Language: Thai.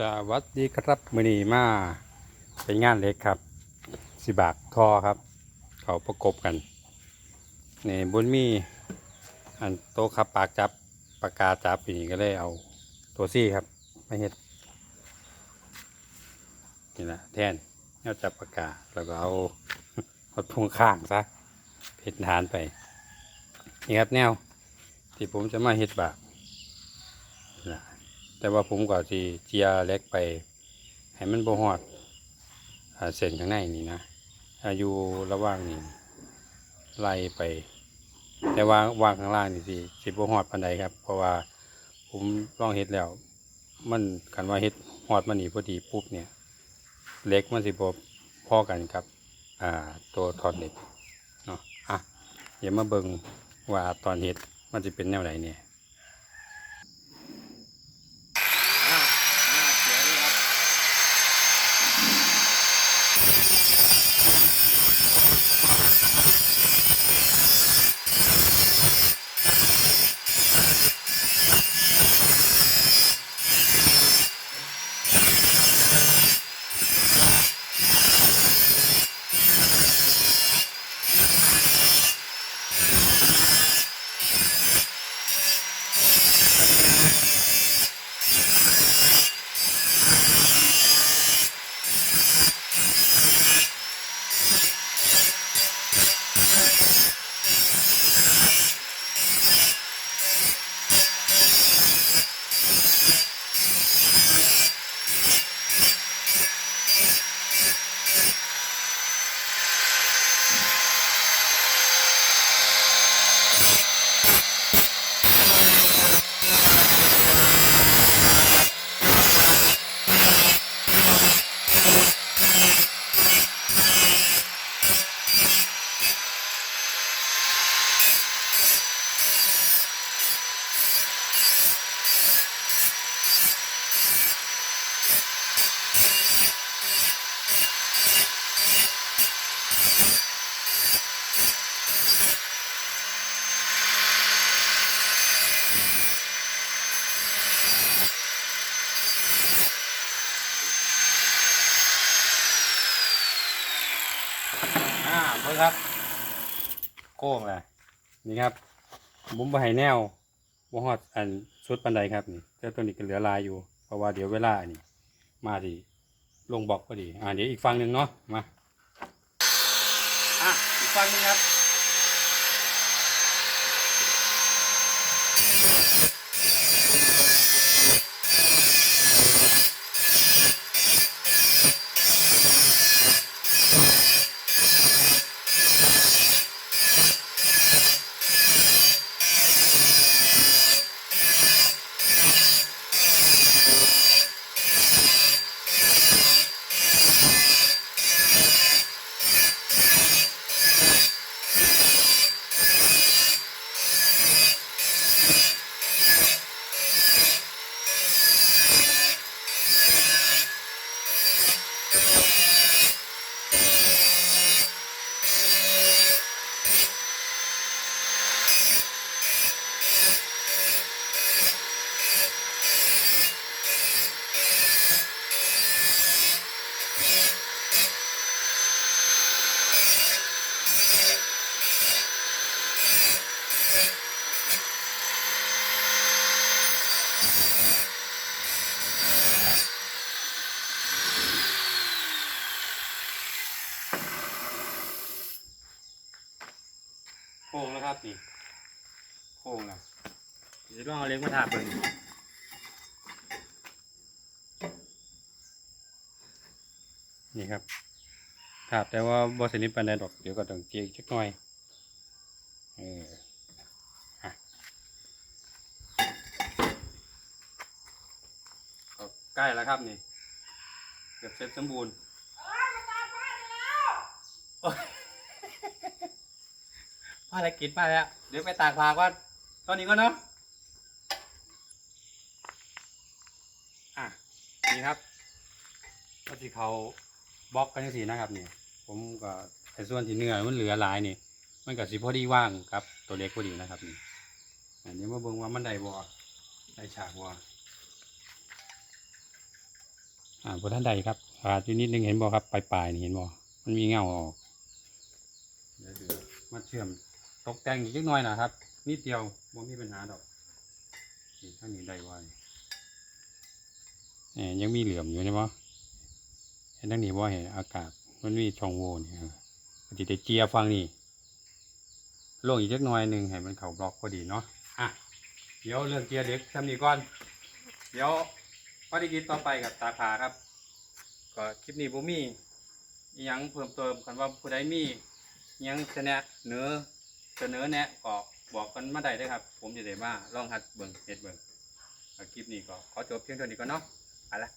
สวัสดีครับมือนีมาเป็นงานเล็กครับ สิบากทอครับ เขาประกบกันนี่บนมีอันโตะขับปากจับปากกาจับปีนี้ก็เลยเอาตัวซี่ครับมาเฮ็ดนี่นะแทนเอาจับปากกาแล้วก็เอาหดพุงข้างซะเพชรฐานไปนี่ครับแนว ที่ผมจะมาเฮ็ดบากนี่นะ แต่ว่าผมก็สิเจียเล็กไป ให้มันบ่ฮอดเส้นข้างในนี่นะอายุระหว่างนี่ไล่ไป แต่ว่าวางข้างล่างนี่สิสิบ่ฮอดปานใดครับ เพราะว่าผมลองเฮ็ดแล้ว มันกันว่าเฮ็ดฮอดมันนี่พอดีปุ๊บเนี่ยเล็กมันสิบ่พอกันครับ อ่าตัวทอดเล็กเนาะอะเดี๋ยวมาเบิ่งว่าตอนเฮ็ดมันสิเป็นแนวไหนเนี่ย อ่าเพื่อครับ โค้งเลยนี่ครับผมบ่ให้แนวบ่หอดอันชุดปันไดครับนี่แต่ตัวนี้ก็เหลือลายอยู่ เพราะว่าเดี๋ยวเวลาอันนี้ มาดีลงบอกพอดี อ่าเดี๋ยวอีกฝั่งหนึ่งเนาะมา อะอีกฝั่งหนึงครับ โค้งแล้วครับนี่โค้งนะเดี๋ยวต้องเอาเล็กมาทาบเบิ่งนี่ครับทาบแต่ว่าบ่สนิทปานใดดอกเดี๋ยวก็ต้องเจียจักหน่อยเอออะก็ใกล้แล้วครับนี่ เกือบเสร็จสมบูรณ์โอ๊ย ภารกิจมาแล้ว เดี๋ยวไปตากผ้าก่อนตอนนี้ก็เนาะอะนี่ครับก็ที่เขาบล็อกกันจังสีนะครับนี่ผมก็ในส่วนที่เนื้อมันเหลือหลายนี่ มันก็สิพอดีว่างครับ ตัวเล็กพอดีนะครับนี่อันนี้มาเบิ่งว่ามันได้บ่ได้ฉากบ่อ่าบนท่านใดครับขาดอยู่นิดนึงเห็นบ่ครับปลายปลายๆนี่เห็นบ่มันมีเงาออกเดี๋ยวมาเชื่อม ตกแต่งอีกนิดหน่อยนะครับนิดเดียวบ่มีปัญหาดอกนี่ท่างนี้ได้ไวเอ่ยังมีเหลื่อมอยู่ใช่ไหมเห็นทั้งนี้ว่าเห็นอากาศมันมีช่องโหว่นี่เออปฏิเดเจียฟังนี่ลงอีกเล็กน้อยหนึ่งให้มันเข่าบล็อกพอดีเนาะอะเดี๋ยวเรื่องเจียเด็กทำนี้ก่อน เดี๋ยวภารกิจต่อไปกับตาผาครับ ก็คลิปนี้ผมมีอิหยังเพิ่มเติมกันว่าผู้ใดมียังเสนอเนื้อ เสนอแนะก็บอกกันมาได้เลยครับ ผมจะได้มาลองหัดเบิ่งเน็ตเบิ่งคลิปนี้ก็ขอจบเพียงเท่านี้ก่อนเนาะไปละ